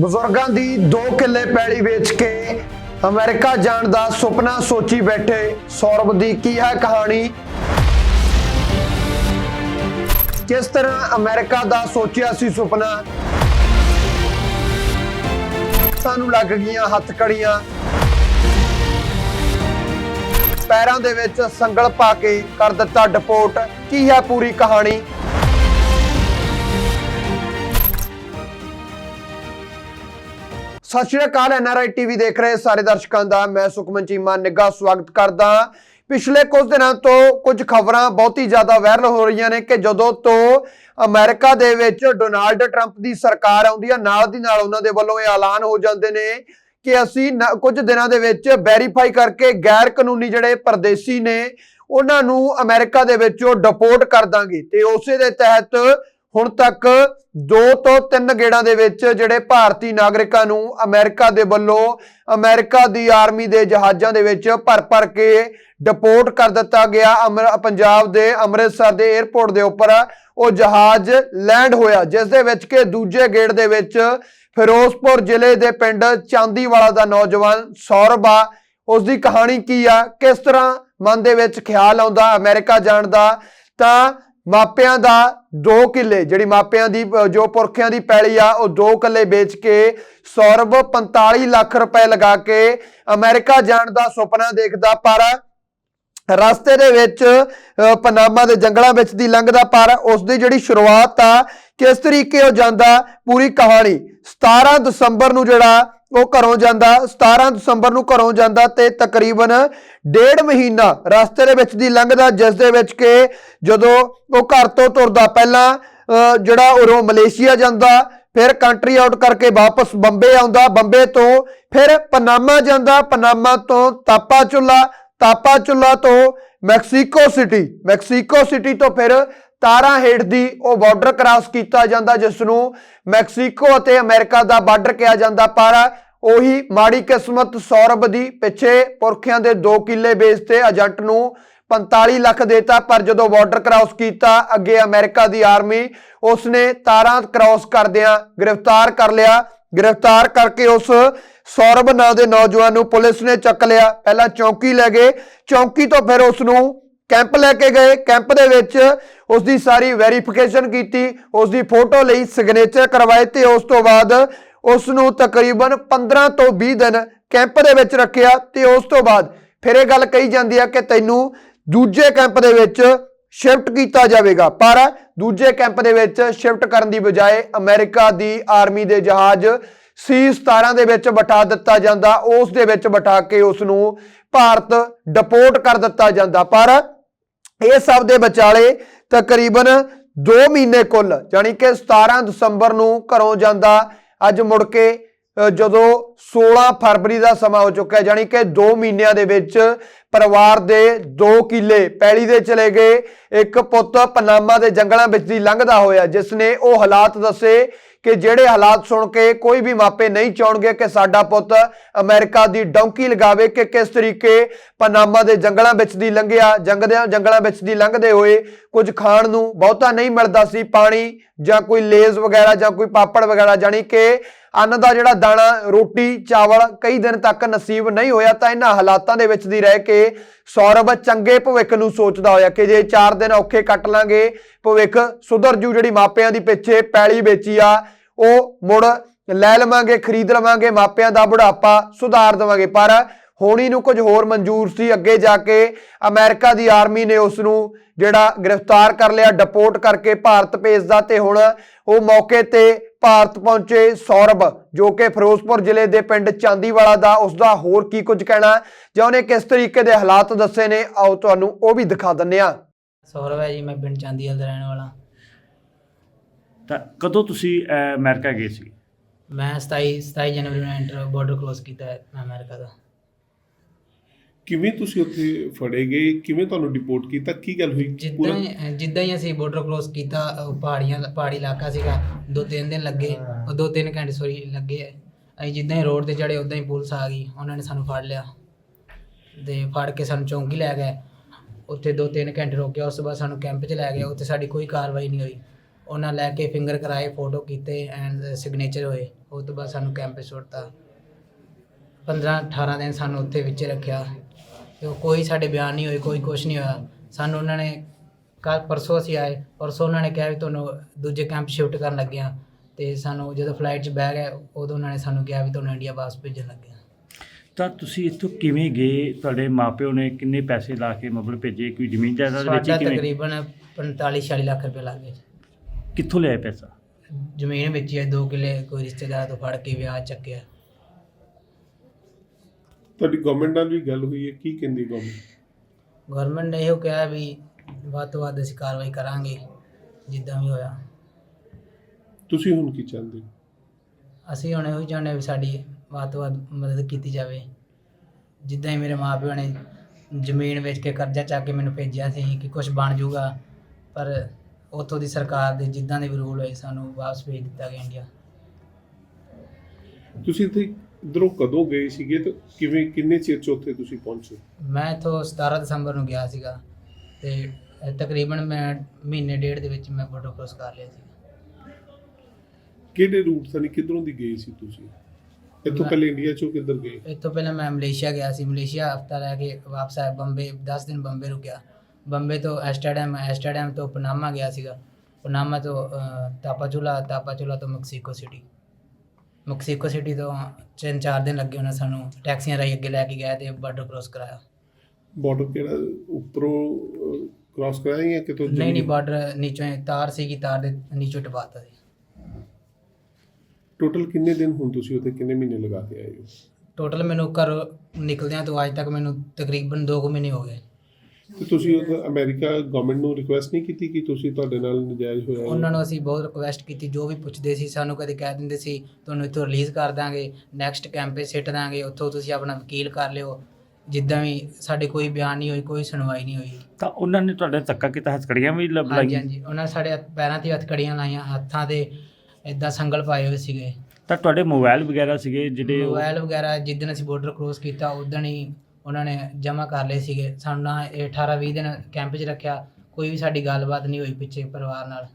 ਬਜ਼ੁਰਗਾਂ ਦੀ 2 ਕਿੱਲੇ ਪੈਲੀ ਵੇਚ ਕੇ ਅਮਰੀਕਾ ਜਾਣ ਦਾ ਸੁਪਨਾ ਸੋਚੀ ਬੈਠੇ ਸੌਰਵ ਦੀ ਕੀ ਹੈ ਕਹਾਣੀ? ਕਿਸ ਤਰ੍ਹਾਂ ਅਮਰੀਕਾ ਦਾ ਸੋਚਿਆ ਸੀ ਸੁਪਨਾ? ਸਾਨੂੰ ਲੱਗ ਗਈਆਂ ਹੱਥਕੜੀਆਂ ਪੈਰਾਂ ਦੇ ਵਿੱਚ ਸੰਗਲ ਪਾ ਕੇ ਕਰ ਦਿੱਤਾ ਡਿਪੋਰਟ। ਕੀ ਹੈ ਪੂਰੀ ਕਹਾਣੀ? ਸਤਿ ਸ਼੍ਰੀ ਅਕਾਲ ਐਨਆਰਆਈ ਟੀਵੀ ਦੇਖ ਰਹੇ ਸਾਰੇ ਦਰਸ਼ਕਾਂ ਦਾ, ਮੈਂ ਸੁਖਮਨ ਚੀਮਾ ਨਿੱਘਾ ਸਵਾਗਤ ਕਰਦਾ ਪਿਛਲੇ ਕੁਝ ਦਿਨਾਂ ਤੋਂ ਕੁਝ ਖਬਰਾਂ ਬਹੁਤ ਹੀ ਜ਼ਿਆਦਾ ਵਾਇਰਲ ਹੋ ਰਹੀਆਂ ਨੇ ਕਿ ਜਦੋਂ ਤੋਂ ਅਮਰੀਕਾ ਦੇ ਵਿੱਚ ਡੋਨਾਲਡ ਟਰੰਪ ਦੀ ਸਰਕਾਰ ਆਉਂਦੀ ਹੈ ਨਾਲ ਦੀ ਨਾਲ ਉਹਨਾਂ ਦੇ ਵੱਲੋਂ ਇਹ ਐਲਾਨ ਹੋ ਜਾਂਦੇ ਨੇ ਕਿ ਅਸੀਂ ਨ- ਕੁਝ ਦਿਨਾਂ ਦੇ ਵਿੱਚ ਵੈਰੀਫਾਈ ਕਰਕੇ ਗੈਰ ਕਾਨੂੰਨੀ ਜਿਹੜੇ ਪਰਦੇਸੀ ਨੇ, ਉਹਨਾਂ ਨੂੰ ਅਮਰੀਕਾ ਦੇ ਵਿੱਚੋਂ ਡਿਪੋਰਟ ਕਰ ਦਾਂਗੇ। ਤੇ ਉਸੇ ਦੇ ਤਹਿਤ ਹੁਣ ਤੱਕ ਦੋ ਤੋਂ ਤਿੰਨ ਗੇੜਾਂ ਦੇ ਵਿੱਚ ਜਿਹੜੇ ਭਾਰਤੀ ਨਾਗਰਿਕਾਂ ਨੂੰ ਅਮਰੀਕਾ ਦੇ ਵੱਲੋਂ ਅਮਰੀਕਾ ਦੀ ਆਰਮੀ ਦੇ ਜਹਾਜ਼ਾਂ ਦੇ ਵਿੱਚ ਭਰ ਭਰ ਕੇ ਡਿਪੋਰਟ ਕਰ ਦਿੱਤਾ ਗਿਆ। ਅਮਰ- ਪੰਜਾਬ ਦੇ ਅੰਮ੍ਰਿਤਸਰ ਦੇ 에ਅਰਪੋਰਟ ਦੇ ਉੱਪਰ ਉਹ ਜਹਾਜ਼ ਲੈਂਡ ਹੋਇਆ, ਜਿਸ ਦੇ ਵਿੱਚ ਕਿ ਦੂਜੇ ਗੇੜ ਦੇ ਵਿੱਚ ਫਿਰੋਜ਼ਪੁਰ ਜ਼ਿਲ੍ਹੇ ਦੇ ਪਿੰਡ ਚਾਂਦੀਵਾਲਾ ਦਾ ਨੌਜਵਾਨ ਸੌਰਭ ਆ ਉਸ ਦੀ ਕਹਾਣੀ ਕੀ ਆ? ਕਿਸ ਤਰ੍ਹਾਂ ਮਨ ਦੇ ਵਿੱਚ ਖਿਆਲ ਆਉਂਦਾ ਅਮਰੀਕਾ ਜਾਣ ਦਾ? ਤਾਂ ਮਾਪਿਆਂ ਦਾ 2 ਕਿੱਲੇ, ਜਿਹੜੀ ਮਾਪਿਆਂ ਦੀ ਜੋ ਪੁਰਖਿਆਂ ਦੀ ਪੈਲੀ ਆ, ਉਹ 2 ਕਿੱਲੇ ਵੇਚ ਕੇ ਸੌਰਵ 45 ਲੱਖ ਰੁਪਏ ਲਗਾ ਕੇ ਅਮਰੀਕਾ ਜਾਣ ਦਾ ਸੁਪਨਾ ਦੇਖਦਾ, ਪਰ ਰਸਤੇ ਦੇ ਵਿੱਚ ਪਨਾਮਾ ਦੇ ਜੰਗਲਾਂ ਵਿੱਚ ਦੀ ਲੰਘਦਾ, ਪਰ ਉਸ ਦੀ ਜਿਹੜੀ ਸ਼ੁਰੂਆਤ ਆ, ਕਿਸ ਤਰੀਕੇ ਉਹ ਜਾਂਦਾ, ਪੂਰੀ ਕਹਾਣੀ। 17 ਦਸੰਬਰ ਨੂੰ ਜਿਹੜਾ ਉਹ ਘਰੋਂ ਜਾਂਦਾ 17 ਦਸੰਬਰ ਨੂੰ ਘਰੋਂ ਜਾਂਦਾ ਤੇ ਤਕਰੀਬਨ ਡੇਢ ਮਹੀਨਾ ਰਸਤੇ ਦੇ ਵਿੱਚ ਦੀ ਲੰਘਦਾ, ਜਿਸ ਦੇ ਵਿੱਚ ਕਿ ਜਦੋਂ ਉਹ ਘਰ ਤੋਂ ਤੁਰਦਾ, ਪਹਿਲਾਂ ਜਿਹੜਾ ਉਰੋਂ ਮਲੇਸ਼ੀਆ ਜਾਂਦਾ, ਫਿਰ ਕੰਟਰੀ ਆਊਟ ਕਰਕੇ ਵਾਪਸ ਬੰਬੇ ਆਉਂਦਾ, ਬੰਬੇ ਤੋਂ ਫਿਰ ਪਨਾਮਾ ਜਾਂਦਾ, ਪਨਾਮਾ ਤੋਂ ਤਾਪਾ ਚੁੱਲਾ ਤਾਪਾ ਚੁੱਲਾ ਤੋਂ ਮੈਕਸੀਕੋ ਸਿਟੀ ਮੈਕਸੀਕੋ ਸਿਟੀ ਤੋਂ ਫਿਰ ਤਾਰਾਂ ਹੇਠ ਦੀ ਉਹ ਬਾਰਡਰ ਕ੍ਰਾਸ ਕੀਤਾ ਜਾਂਦਾ ਜਿਸ ਨੂੰ ਮੈਕਸੀਕੋ ਅਤੇ ਅਮਰੀਕਾ ਦਾ ਬਾਰਡਰ ਕਿਹਾ ਜਾਂਦਾ। ਪਰ ਉਹੀ ਮਾੜੀ ਕਿਸਮਤ ਸੌਰਭ ਦੀ ਪਿੱਛੇ ਪੁਰਖਿਆਂ ਦੇ 2 ਕਿੱਲੇ ਵੇਚਤੇ ਏਜੰਟ ਨੂੰ 45 ਲੱਖ ਦੇਤਾ, ਪਰ ਜਦੋਂ ਬਾਰਡਰ ਕ੍ਰਾਸ ਕੀਤਾ, ਅੱਗੇ ਅਮਰੀਕਾ ਦੀ ਆਰਮੀ ਉਸਨੇ ਤਾਰਾਂ ਕ੍ਰਾਸ ਕਰਦਿਆਂ ਗ੍ਰਿਫਤਾਰ ਕਰ ਲਿਆ। ਗ੍ਰਿਫਤਾਰ ਕਰਕੇ ਉਸ ਸੌਰਵ ਨਾਂ ਦੇ ਨੌਜਵਾਨ ਨੂੰ ਪੁਲਿਸ ਨੇ ਚੱਕ ਲਿਆ। ਪਹਿਲਾਂ ਚੌਂਕੀ ਲੈ ਗਏ। ਚੌਂਕੀ ਤੋਂ ਫਿਰ ਉਸ ਨੂੰ ਕੈਂਪ ਲੈ ਕੇ ਗਏ। ਕੈਂਪ ਦੇ ਵਿੱਚ ਉਸ ਦੀ ਸਾਰੀ ਵੈਰੀਫਿਕੇਸ਼ਨ ਕੀਤੀ। ਉਸ ਦੀ ਫੋਟੋ ਲਈ ਸਿਗਨੇਚਰ ਕਰਵਾਏ ਤੇ ਉਸ ਤੋਂ ਬਾਅਦ ਉਸ ਨੂੰ ਤਕਰੀਬਨ 15 ਤੋਂ 20 ਦਿਨ ਕੈਂਪ ਦੇ ਵਿੱਚ ਰੱਖਿਆ ਤੇ ਉਸ ਤੋਂ ਬਾਅਦ ਫਿਰ ਇਹ ਗੱਲ ਕਹੀ ਜਾਂਦੀ ਹੈ ਕਿ ਤੈਨੂੰ ਦੂਜੇ ਕੈਂਪ ਦੇ ਵਿੱਚ ਸ਼ਿਫਟ ਕੀਤਾ ਜਾਵੇਗਾ। ਪਰ ਦੂਜੇ ਕੈਂਪ ਦੇ ਵਿੱਚ ਸ਼ਿਫਟ ਕਰਨ ਦੀ ਬਜਾਏ ਅਮਰੀਕਾ ਦੀ ਆਰਮੀ ਦੇ ਜਹਾਜ਼ C17 ਦੇ ਵਿੱਚ ਬਿਠਾ ਦਿੱਤਾ ਜਾਂਦਾ ਉਸ ਦੇ ਵਿੱਚ ਬਿਠਾ ਕੇ ਉਸ ਨੂੰ ਭਾਰਤ ਡਿਪੋਰਟ ਕਰ ਦਿੱਤਾ ਜਾਂਦਾ। ਪਰ ਇਹ ਸਭ ਦੇ ਵਿਚਾਲੇ ਤਕਰੀਬਨ 2 ਮਹੀਨੇ ਕੁੱਲ ਯਾਨੀ ਕਿ 17 ਦਸੰਬਰ ਨੂੰ ਘਰੋਂ ਜਾਂਦਾ ਅੱਜ ਮੁੜ ਕੇ ਅ, ਜਦੋਂ 16 ਫਰਵਰੀ ਦਾ ਸਮਾਂ ਹੋ ਚੁੱਕਾ ਹੈ ਯਾਨੀ ਕਿ 2 ਮਹੀਨਿਆਂ ਦੇ ਵਿੱਚ ਪਰਿਵਾਰ ਦੇ 2 ਕਿੱਲੇ ਪੈਲੀ ਦੇ ਚਲੇ ਗਏ। ਇੱਕ ਪੁੱਤ ਪਨਾਮਾ ਦੇ ਜੰਗਲਾਂ ਵਿੱਚ ਦੀ ਲੰਘਦਾ ਹੋਇਆ ਜਿਸ ਨੇ ਉਹ ਹਾਲਾਤ ਦੱਸੇ ਕਿ ਜਿਹੜੇ ਹਾਲਾਤ ਸੁਣ ਕੇ ਕੋਈ ਵੀ ਮਾਪੇ ਨਹੀਂ ਚਾਹਣਗੇ ਕਿ ਸਾਡਾ ਪੁੱਤ ਅਮਰੀਕਾ ਦੀ ਡੌਂਕੀ ਲਗਾਵੇ ਕਿ ਕਿਸ ਤਰੀਕੇ ਪਨਾਮਾ ਦੇ ਜੰਗਲਾਂ ਵਿੱਚ ਦੀ ਲੰਘਿਆ, ਜੰਗਦਿਆਂ ਜੰਗਲਾਂ ਵਿੱਚ ਦੀ ਲੰਘਦੇ ਹੋਏ ਕੁਝ ਖਾਣ ਨੂੰ ਬਹੁਤਾ ਨਹੀਂ ਮਿਲਦਾ ਸੀ, ਪਾਣੀ ਜਾਂ ਕੋਈ ਲੇਜ਼ ਵਗੈਰਾ ਜਾਂ ਕੋਈ ਪਾਪੜ ਵਗੈਰਾ, ਜਾਣੀ ਕਿ ਅੰਨ ਦਾ ਜਿਹੜਾ ਦਾਣਾ, ਰੋਟੀ, ਚਾਵਲ ਕਈ ਦਿਨ ਤੱਕ ਨਸੀਬ ਨਹੀਂ ਹੋਇਆ, ਤਾਂ ਇਹਨਾਂ ਹਾਲਾਤਾਂ ਦੇ ਵਿੱਚ ਦੀ ਰਹਿ ਕੇ ਸੌਰਵ ਚੰਗੇ ਭਵਿੱਖ ਨੂੰ ਸੋਚਦਾ ਹੋਇਆ ਕਿ ਜੇ 4 ਦਿਨ ਔਖੇ ਕੱਟ ਲਾਂਗੇ, ਭਵਿੱਖ ਸੁਧਰ ਜੂ, ਜਿਹੜੀ ਮਾਪਿਆਂ ਦੀ ਪਿੱਛੇ ਪੈਲੀ ਵੇਚੀ ਆ, ਉਹ ਮੁੜ ਲੈ ਲਵਾਂਗੇ, ਖਰੀਦ ਲਵਾਂਗੇ, ਮਾਪਿਆਂ ਦਾ ਬੁਢਾਪਾ ਸੁਧਾਰ ਦੇਵਾਂਗੇ। ਪਰ ਹੋਣੀ ਨੂੰ ਕੁਝ ਹੋਰ ਮਨਜ਼ੂਰ ਸੀ। ਅੱਗੇ ਜਾ ਕੇ ਅਮਰੀਕਾ ਦੀ ਆਰਮੀ ਨੇ ਉਸ ਨੂੰ ਜਿਹੜਾ ਗ੍ਰਿਫਤਾਰ ਕਰ ਲਿਆ ਡਿਪੋਰਟ ਕਰਕੇ ਭਾਰਤ ਭੇਜਦਾ ਤੇ ਹੁਣ ਉਹ ਮੌਕੇ ਤੇ ਭਾਰਤ ਪਹੁੰਚੇ ਸੌਰਵ ਜੋ ਕਿ ਫਿਰੋਜ਼ਪੁਰ ਜ਼ਿਲ੍ਹੇ ਦੇ ਪਿੰਡ ਚਾਂਦੀਵਾਲਾ ਦਾ। ਉਸ ਦਾ ਹੋਰ ਕੀ ਕੁਝ ਕਹਿਣਾ ਜਾਂ ਉਹਨੇ ਕਿਸ ਤਰੀਕੇ ਦੇ ਹਾਲਾਤ ਦੱਸੇ ਨੇ ਆਓ ਤੁਹਾਨੂੰ ਉਹ ਵੀ ਦਿਖਾ ਦਿੰਨੇ ਆ ਸੌਰਵ ਹੈ ਜੀ ਮੈਂ ਪਿੰਡ ਚਾਂਦੀਵਾਲ ਦਾ ਰਹਿਣ ਵਾਲਾ। ਤਾਂ ਕਦੋਂ ਤੁਸੀਂ ਅਹ, ਅਮਰੀਕਾ ਗਏ ਸੀ? ਮੈਂ 27 27 ਜਨਵਰੀ ਨੂੰ ਐਂਟਰ ਬਾਰਡਰ ਕ੍ਰੋਸ ਕੀਤਾ ਹੈ ਅਮਰੀਕਾ ਦਾ। ਕਿਵੇਂ ਤੁਸੀਂ ਉੱਥੇ ਫੜੇ ਗਏ? ਕਿਵੇਂ ਤੁਹਾਨੂੰ ਡਿਪੋਰਟ ਕੀਤਾ? ਕੀ ਗੱਲ ਹੋਈ? ਜਿੱਦਾਂ ਹੀ ਜਿੱਦਾਂ ਹੀ ਅਸੀਂ ਬਾਰਡਰ ਕ੍ਰੋਸ ਕੀਤਾ, ਉਹ ਪਹਾੜੀਆਂ, ਪਹਾੜੀ ਇਲਾਕਾ ਸੀਗਾ। ਦੋ ਤਿੰਨ ਦਿਨ ਲੱਗੇ, ਉਹ ਦੋ ਤਿੰਨ ਘੰਟੇ ਸੋਰੀ ਲੱਗੇ। ਅਸੀਂ ਜਿੱਦਾਂ ਹੀ ਰੋਡ ਤੇ ਚੜੇ ਉਦਾਂ ਹੀ ਪੁਲਿਸ ਆ ਗਈ। ਉਹਨਾਂ ਨੇ ਸਾਨੂੰ ਫੜ ਲਿਆ। ਤੇ ਫੜ ਕੇ ਸਾਨੂੰ ਚੌਂਕੀ ਲੈ ਗਏ। ਉੱਥੇ ਦੋ ਤਿੰਨ ਘੰਟੇ ਰੋਕਿਆ ਉਸ ਤੋਂ ਬਾਅਦ ਸਾਨੂੰ ਕੈਂਪ 'ਚ ਲੈ ਗਏ। ਉੱਥੇ ਸਾਡੀ ਕੋਈ ਕਾਰਵਾਈ ਨਹੀਂ ਹੋਈ। ਉਹਨਾਂ ਲੈ ਕੇ ਫਿੰਗਰ ਕਰਾਏ ਫੋਟੋ ਕੀਤੇ ਐਂਡ ਸਿਗਨੇਚਰ ਹੋਏ। ਉਸ ਤੋਂ ਬਾਅਦ ਸਾਨੂੰ ਕੈਂਪ 'ਚ ਛੋੜਤਾ 15 18 ਦਿਨ ਸਾਨੂੰ ਉੱਥੇ ਵਿੱਚ ਰੱਖਿਆ। ਤੇ ਉਹ ਕੋਈ ਸਾਡੇ ਬਿਆਨ ਨਹੀਂ ਹੋਏ ਕੋਈ ਕੁਝ ਨਹੀਂ ਹੋਇਆ। ਸਾਨੂੰ ਉਹਨਾਂ ਨੇ ਕੱਲ ਪਰਸੋਂ ਅਸੀਂ ਆਏ ਪਰਸੋਂ ਉਹਨਾਂ ਨੇ ਕਿਹਾ ਵੀ ਤੁਹਾਨੂੰ ਦੂਜੇ ਕੈਂਪ ਸ਼ਿਫਟ ਕਰਨ ਲੱਗੇ ਆ ਤੇ ਸਾਨੂੰ ਜਦੋਂ ਫਲਾਈਟ 'ਚ ਬਹਿ ਗਏ ਉਦੋਂ ਉਹਨਾਂ ਨੇ ਸਾਨੂੰ ਕਿਹਾ ਵੀ ਤੁਹਾਨੂੰ ਇੰਡੀਆ ਵਾਪਸ ਭੇਜਣ ਲੱਗੇ ਆ ਤਾਂ ਤੁਸੀਂ ਇੱਥੋਂ ਕਿਵੇਂ ਗਏ? ਤੁਹਾਡੇ ਮਾਪਿਓ ਨੇ ਕਿੰਨੇ ਪੈਸੇ ਲਾ ਕੇ ਮਤਲਬ ਭੇਜੇ? ਕੋਈ ਜ਼ਮੀਨ ਜਾਇਦਾਦ ਵਿੱਚ ਸਾਡਾ ਕਿਵੇਂ? ਤਕਰੀਬਨ 45 46 ਲੱਖ ਰੁਪਏ ਲੱਗ ਗਏ ਕਿੱਥੋਂ ਲਿਆ ਪੈਸਾ? ਜ਼ਮੀਨ ਵੇਚੀ ਹੈ 2 ਕਿੱਲੇ ਕੋਈ ਰਿਸ਼ਤੇਦਾਰ ਤੋਂ ਫੜ ਕੇ ਵਿਆਹ ਚੱਕਿਆ। ਤੁਹਾਡੀ ਗਵਰਨਮੈਂਟ ਨਾਲ ਵੀ ਗੱਲ ਹੋਈ ਹੈ? ਕੀ ਕਹਿੰਦੀ ਗਵਰਨਮੈਂਟ ਗਵਰਨਮੈਂਟ ਨੇ ਇਹੋ ਕਿਹਾ ਵੀ ਵੱਧ ਤੋਂ ਵੱਧ ਅਸੀਂ ਕਾਰਵਾਈ ਕਰਾਂਗੇ ਜਿੱਦਾਂ ਵੀ ਹੋਇਆ। ਤੁਸੀਂ ਹੁਣ ਕੀ ਚਾਹੁੰਦੇ ਹੋ? ਅਸੀਂ ਹੁਣ ਇਹੋ ਹੀ ਚਾਹੁੰਦੇ ਹਾਂ ਵੀ ਸਾਡੀ ਵੱਧ ਤੋਂ ਵੱਧ ਮਦਦ ਕੀਤੀ ਜਾਵੇ। ਜਿੱਦਾਂ ਹੀ ਮੇਰੇ ਮਾਪਿਓ ਨੇ ਜ਼ਮੀਨ ਵੇਚ ਕੇ ਕਰਜ਼ਾ ਚੱਕ ਕੇ ਮੈਨੂੰ ਭੇਜਿਆ ਸੀ ਕਿ ਕੁਝ ਬਣ ਜਾਊਗਾ ਪਰ ਉੱਥੋਂ ਦੀ ਸਰਕਾਰ ਦੇ ਜਿੱਦਾਂ ਦੇ ਵੀ ਰੂਲ ਹੋਏ ਸਾਨੂੰ ਵਾਪਸ ਭੇਜ ਦਿੱਤਾ ਗਿਆ ਇੰਡੀਆ। ਤੁਸੀਂ ਇੱਥੇ ਇੱਧਰੋਂ ਕਦੋਂ ਗਏ ਸੀਗੇ ਤੇ ਕਿਵੇਂ ਕਿੰਨੇ ਚਿਰ ਚ ਉੱਥੇ ਤੁਸੀਂ ਪਹੁੰਚੇ? ਮੈਂ ਇੱਥੋਂ 17 ਦਸੰਬਰ ਨੂੰ ਗਿਆ ਸੀਗਾ ਤੇ ਤਕਰੀਬਨ ਮੈਂ ਮਹੀਨੇ ਡੇਢ ਦੇ ਵਿੱਚ ਮੈਂ ਫੋਟੋ ਕ੍ਰੋਸ ਕਰ ਲਿਆ ਸੀ ਕਿਹੜੇ ਰੂਟ ਤੋਂ ਕਿੱਧਰੋਂ ਦੀ ਗਏ ਸੀ ਤੁਸੀਂ? ਇੱਥੋਂ ਮੈਂ- ਪਹਿਲੇ ਇੰਡੀਆ ਚੋਂ ਕਿੱਧਰ ਗਏ? ਇਸ ਤੋਂ ਪਹਿਲਾਂ ਮੈਂ ਮਲੇਸ਼ੀਆ ਗਿਆ ਸੀ। ਮਲੇਸ਼ੀਆ ਹਫਤਾ ਰਹਿ ਕੇ ਵਾਪਸ ਆਇਆ ਬੰਬੇ 10 ਦਿਨ ਬੰਬੇ ਰੁਕਿਆ। ਬੰਬੇ ਤੋਂ ਐਸਟਰਡਮ ਐਸਟਰਡਮ ਤੋਂ ਪਨਾਮਾ ਗਿਆ ਸੀਗਾ। ਪਨਾਮਾ ਤੋਂ ਤਾਪਾਚੁਲਾ ਤਾਪਾਚੁਲਾ ਤੋਂ ਮੈਕਸੀਕੋ ਸਿਟੀ। ਮੈਕਸੀਕੋ ਸਿਟੀ ਤੋਂ ਤਿੰਨ ਚਾਰ ਦਿਨ ਲੱਗੇ ਉਹਨਾਂ ਸਾਨੂੰ ਟੈਕਸੀਆਂ ਰਾਹੀਂ ਅੱਗੇ ਲੈ ਕੇ ਗਏ ਤੇ ਬਾਰਡਰ ਕ੍ਰੋਸ ਕਰਾਇਆ। ਬਾਰਡਰ ਕਿਹੜਾ? ਉੱਪਰੋਂ ਕ੍ਰਾਸ ਕਰਾਇਆ ਜਾਂ ਕਿਤੋਂ ਨਹੀਂ ਨਹੀਂ ਬਾਰਡਰ ਨੀਚੋਂ ਹੀ ਤਾਰ ਸੀਗੀ ਤਾਰ ਦੇ ਨੀਚੋਂ ਟਪਾਤਾ ਸੀ। ਟੋਟਲ ਕਿੰਨੇ ਦਿਨ ਹੁਣ ਤੁਸੀਂ ਉੱਥੇ ਕਿੰਨੇ ਮਹੀਨੇ ਲਗਾ ਕੇ ਆਏ ਹੋ? ਟੋਟਲ ਮੈਨੂੰ ਘਰ ਨਿਕਲਦਿਆਂ ਤੋਂ ਅੱਜ ਤੱਕ ਮੈਨੂੰ ਤਕਰੀਬਨ 2 ਮਹੀਨੇ ਹੋ ਗਏ। ਤੇ ਤੁਸੀਂ ਉਹ ਅਮਰੀਕਾ ਗਵਰਨਮੈਂਟ ਨੂੰ ਰਿਕੁਐਸਟ ਨਹੀਂ ਕੀਤੀ ਕਿ ਤੁਸੀਂ ਤੁਹਾਡੇ ਨਾਲ ਨਜਾਇਜ਼ ਹੋਇਆ ਹੈ? ਉਹਨਾਂ ਨੂੰ ਅਸੀਂ ਬਹੁਤ ਰਿਕੁਐਸਟ ਕੀਤੀ ਜੋ ਵੀ ਪੁੱਛਦੇ ਸੀ ਸਾਨੂੰ ਕਦੇ ਕਹਿ ਦਿੰਦੇ ਸੀ ਤੁਹਾਨੂੰ ਇੱਥੋਂ ਰਿਲੀਜ਼ ਕਰ ਦਾਂਗੇ ਨੈਕਸਟ ਕੈਂਪੇ ਸਿੱਟ ਦਾਂਗੇ ਉੱਥੋਂ ਤੁਸੀਂ ਆਪਣਾ ਵਕੀਲ ਕਰ ਲਿਓ। ਜਿੱਦਾਂ ਵੀ ਸਾਡੇ ਕੋਈ ਬਿਆਨ ਨਹੀਂ ਹੋਈ ਕੋਈ ਸੁਣਵਾਈ ਨਹੀਂ ਹੋਈ। ਤਾਂ ਉਹਨਾਂ ਨੇ ਤੁਹਾਡੇ ਧੱਕਾ ਕੀਤਾ ਹਸਕੜੀਆਂ ਵੀ ਲੱਭ ਹਾਂਜੀ ਲਾਈਆਂ? ਹਾਂਜੀ ਉਹਨਾਂ ਨੇ ਸਾਡੇ ਹੱਥ- ਪੈਰਾਂ ਤੇ ਹੱਥ ਕੜੀਆਂ ਲਾਈਆਂ ਹੱਥਾਂ ਤੇ ਇਦਾਂ ਸੰਗਲ ਪਾਏ ਹੋਏ ਸੀਗੇ। ਤਾਂ ਤੁਹਾਡੇ ਮੋਬਾਈਲ ਵਗੈਰਾ ਸੀਗੇ ਜਿਹੜੇ ਉਹ- ਮੋਬਾਈਲ ਵਗੈਰਾ ਜਿੱਦਣ ਅਸੀਂ ਬਾਰਡਰ ਕ੍ਰੋਸ ਕੀਤਾ ਉਦੋਂ ਹੀ ਉਹਨਾਂ ਨੇ ਜਮ੍ਹਾਂ ਕਰ ਲਏ ਸੀਗੇ। ਸਾਨੂੰ ਨਾ ਇਹ 18 20 ਦਿਨ ਕੈਂਪ 'ਚ ਰੱਖਿਆ। ਕੋਈ ਵੀ ਸਾਡੀ ਗੱਲਬਾਤ ਨਹੀਂ ਹੋਈ ਪਿੱਛੇ ਪਰਿਵਾਰ ਨਾਲ।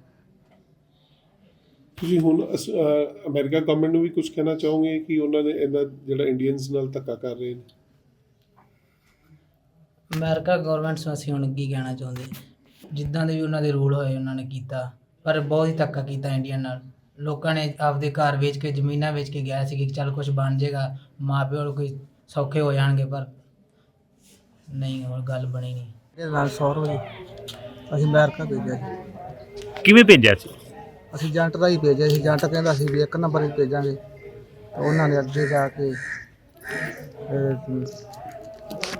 ਤੁਸੀਂ ਹੁਣ ਅਸ- ਅਮਰੀਕਾ ਗਵਰਨਮੈਂਟ ਨੂੰ ਵੀ ਕੁਝ ਕਹਿਣਾ ਚਾਹੋਗੇ ਕਿ ਉਹਨਾਂ ਨੇ ਇਹਨਾਂ ਜਿਹੜਾ ਇੰਡੀਅਨਸ ਨਾਲ ਧੱਕਾ ਕਰ ਰਹੇ ਨੇ? ਅਮਰੀਕਾ ਗਵਰਨਮੈਂਟ ਨੂੰ ਅਸੀਂ ਹੁਣ ਕੀ ਕਹਿਣਾ ਚਾਹੁੰਦੇ? ਜਿੱਦਾਂ ਦੇ ਵੀ ਉਹਨਾਂ ਦੇ ਰੂਲ ਹੋਏ ਉਹਨਾਂ ਨੇ ਕੀਤਾ। ਪਰ ਬਹੁਤ ਹੀ ਧੱਕਾ ਕੀਤਾ ਇੰਡੀਆ ਨਾਲ। ਲੋਕਾਂ ਨੇ ਆਪਦੇ ਘਰ ਵੇਚ ਕੇ ਜ਼ਮੀਨਾਂ ਵੇਚ ਕੇ ਗਿਆ ਸੀ ਕਿ ਚੱਲ ਕੁਝ ਬਣ ਜਾਏਗਾ ਮਾਪਿਓ ਨੂੰ ਕੋਈ ਸੌਖੇ ਹੋ ਜਾਣਗੇ ਪਰ ਨਹੀਂ ਹੋਰ ਗੱਲ ਬਣੀ ਨਹੀਂ। ਇਹਦੇ ਨਾਲ ਸੌਰਵ ਜੀ ਅਸੀਂ ਅਮਰੀਕਾ ਭੇਜਿਆ ਸੀ। ਕਿਵੇਂ ਭੇਜਿਆ ਸੀ? ਅਸੀਂ ਏਜੰਟ ਦਾ ਹੀ ਭੇਜਿਆ ਸੀ। ਏਜੰਟ ਕਹਿੰਦਾ ਸੀ ਵੀ ਇੱਕ ਨੰਬਰ ਹੀ ਭੇਜਾਂਗੇ। ਤਾਂ ਉਹਨਾਂ ਨੇ ਅੱਗੇ ਜਾ ਕੇ ਅਹ,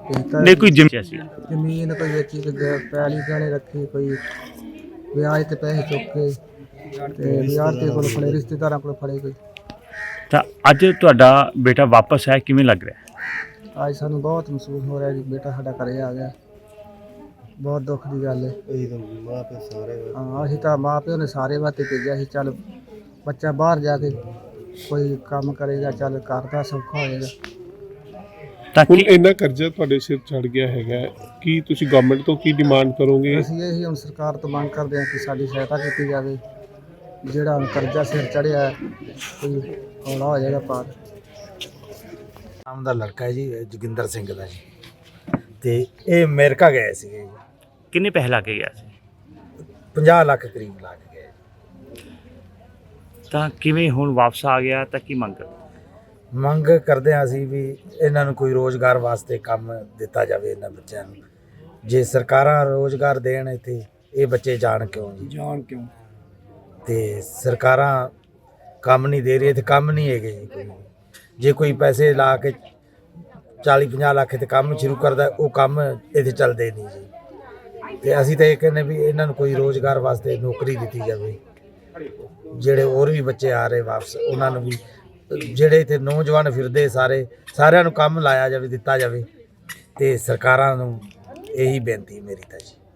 ਭੇਜਤਾ ਨਹੀਂ ਕੋਈ ਜ਼ਮੀਨ ਸੀ ਜ਼ਮੀਨ ਕੋਈ ਵੇਚੀ ਕੋਈ ਗ- ਪੈਲੀ ਗਹਿਣੇ ਰੱਖੀ ਕੋਈ ਵਿਆਜ ਤੇ ਪੈਸੇ ਚੁੱਕ। ਕੇ ਤੇ ਵਿਆਹ ਤੇ ਕੋਲ ਫੜੇ ਰਿਸ਼ਤੇਦਾਰਾਂ ਕੋਲ ਫੜੇ ਕੋਈ। ਤਾਂ ਅੱਜ ਤੁਹਾਡਾ ਬੇਟਾ ਵਾਪਸ ਆਇਆ ਕਿਵੇਂ ਲੱਗ ਰਿਹਾ? ਅੱਜ ਸਾਨੂੰ ਬਹੁਤ ਮਹਿਸੂਸ ਹੋ ਰਿਹਾ ਜੀ ਬੇਟਾ ਸਾਡਾ ਘਰੇ ਆ ਗਿਆ। ਬਹੁਤ ਦੁੱਖ ਦੀ ਗੱਲ ਹੈ। ਹਾਂ ਅਸੀਂ ਤਾਂ ਮਾਂ ਪਿਓ ਨੇ ਸਾਰੇ ਵਾਸਤੇ ਭੇਜਿਆ ਸੀ ਚੱਲ ਬੱਚਾ ਬਾਹਰ ਜਾ ਕੇ ਕੋਈ ਕੰਮ ਕਰੇਗਾ ਚੱਲ ਘਰ ਦਾ ਸੌਖਾ ਹੋਏਗਾ। ਤਾਂ ਹੁਣ ਇੰਨਾ ਕਰਜ਼ਾ ਤੁਹਾਡੇ ਸਿਰ ਚੜ ਗਿਆ ਹੈਗਾ ਕੀ ਤੁਸੀਂ ਗਵਰਨਮੈਂਟ ਤੋਂ ਕੀ ਡਿਮਾਂਡ ਕਰੋਗੇ? ਅਸੀਂ ਇਹ ਹੀ ਹੁਣ ਸਰਕਾਰ ਤੋਂ ਮੰਗ ਕਰਦੇ ਹਾਂ ਕਿ ਸਾਡੀ ਸਹਾਇਤਾ ਕੀਤੀ ਜਾਵੇ ਜਿਹੜਾ ਹੁਣ ਕਰਜ਼ਾ ਸਿਰ ਚੜਿਆ ਕੋਈ ਹੌਲਾ ਹੋ ਜਾਏਗਾ ਪਾਰ ਨਾਮ ਦਾ ਲੜਕਾ ਹੈ ਜੀ ਜੋਗਿੰਦਰ ਸਿੰਘ ਦਾ ਜੀ। ਤੇ ਇਹ ਅਮਰੀਕਾ ਗਏ ਸੀਗੇ ਜੀ। ਕਿੰਨੇ ਪੈਸੇ ਲਾ ਕੇ ਗਿਆ ਸੀ? 50 ਲੱਖ ਕਰੀਬ ਲੱਗ ਗਏ। ਤਾਂ ਕਿਵੇਂ ਹੁਣ ਵਾਪਸ ਆ ਗਿਆ ਤਾਂ ਕੀ ਮੰਗ ਮੰਗ ਕਰਦੇ ਹਾਂ ਅਸੀਂ ਵੀ ਇਹਨਾਂ ਨੂੰ ਕੋਈ ਰੋਜ਼ਗਾਰ ਵਾਸਤੇ ਕੰਮ ਦਿੱਤਾ ਜਾਵੇ ਇਹਨਾਂ ਬੱਚਿਆਂ ਨੂੰ। ਜੇ ਸਰਕਾਰਾਂ ਰੋਜ਼ਗਾਰ ਦੇਣ ਇੱਥੇ ਇਹ ਬੱਚੇ ਜਾਣ ਕਿਉਂ ਜੀ? ਜਾਣ ਕਿਉਂ? ਤੇ ਸਰਕਾਰਾਂ ਕੰਮ ਨਹੀਂ ਦੇ ਰਹੀ ਇੱਥੇ ਕੰਮ ਨਹੀਂ ਹੈਗੇ ਜੀ ਕੋਈ। ਜੇ ਕੋਈ ਪੈਸੇ ਲਾ ਕੇ 40 50 ਲੱਖ ਤੇ ਕੰਮ ਸ਼ੁਰੂ ਕਰਦਾ, ਉਹ ਕੰਮ ਇੱਥੇ ਚੱਲਦੇ ਨਹੀਂ ਜੀ। ਤੇ ਅਸੀਂ ਤਾਂ ਇਹ ਕਹਿੰਦੇ ਵੀ ਇਹਨਾਂ ਨੂੰ ਕੋਈ ਰੋਜ਼ਗਾਰ ਵਾਸਤੇ ਨੌਕਰੀ ਦਿੱਤੀ ਜਾਵੇ। ਜਿਹੜੇ ਹੋਰ ਵੀ ਬੱਚੇ ਆ ਰਹੇ ਵਾਪਸ, ਉਹਨਾਂ ਨੂੰ ਵੀ, ਜਿਹੜੇ ਇੱਥੇ ਨੌਜਵਾਨ ਫਿਰਦੇ ਸਾਰੇ, ਸਾਰਿਆਂ ਨੂੰ ਕੰਮ ਲਾਇਆ ਜਾਵੇ, ਦਿੱਤਾ ਜਾਵੇ। ਤੇ ਸਰਕਾਰਾਂ ਨੂੰ ਇਹੀ ਬੇਨਤੀ ਮੇਰੀ ਤਾਂ ਜੀ।